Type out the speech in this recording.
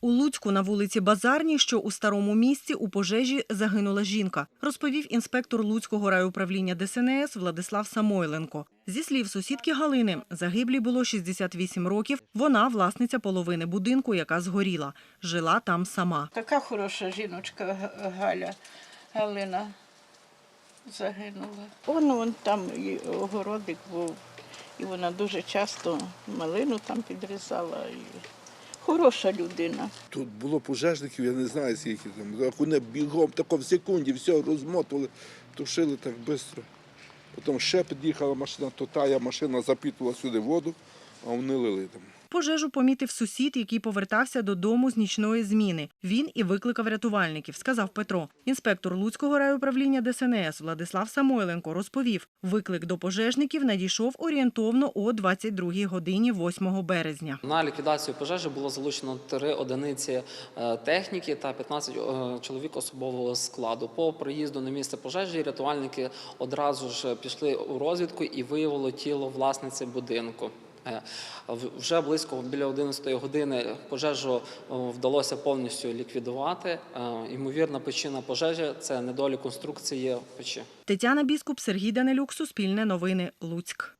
У Луцьку на вулиці Базарній, що у старому місті, у пожежі загинула жінка, розповів інспектор Луцького райуправління ДСНС Владислав Самойленко. Зі слів сусідки Галини, загиблій було 68 років. Вона власниця половини будинку, яка згоріла. Жила там сама. Така хороша жіночка Галя, Галина загинула. Вон, вон там і огородик був, і вона дуже часто малину там підрізала. Хороша людина. Тут було пожежників, я не знаю скільки там. Вони бігом тако в секунді все розмотували, тушили так швидко. Потім ще під'їхала машина, то тая машина запітувала сюди воду, а вони лили там. Пожежу помітив сусід, який повертався додому з нічної зміни. Він і викликав рятувальників, сказав Петро. Інспектор Луцького райуправління ДСНС Владислав Самойленко розповів, виклик до пожежників надійшов орієнтовно о 22 годині 8 березня. На ліквідацію пожежі було залучено три одиниці е, техніки та 15 е, чоловік особового складу. По приїзду на місце пожежі рятувальники одразу ж пішли у розвідку і виявили тіло власниці будинку. Е, Вже близько біля 11 години пожежу е, вдалося повністю ліквідувати. Е, Ймовірна причина пожежі це недолі конструкції печі. Тетяна Біскуп, Сергій Данилюк, Суспільне новини, Луцьк.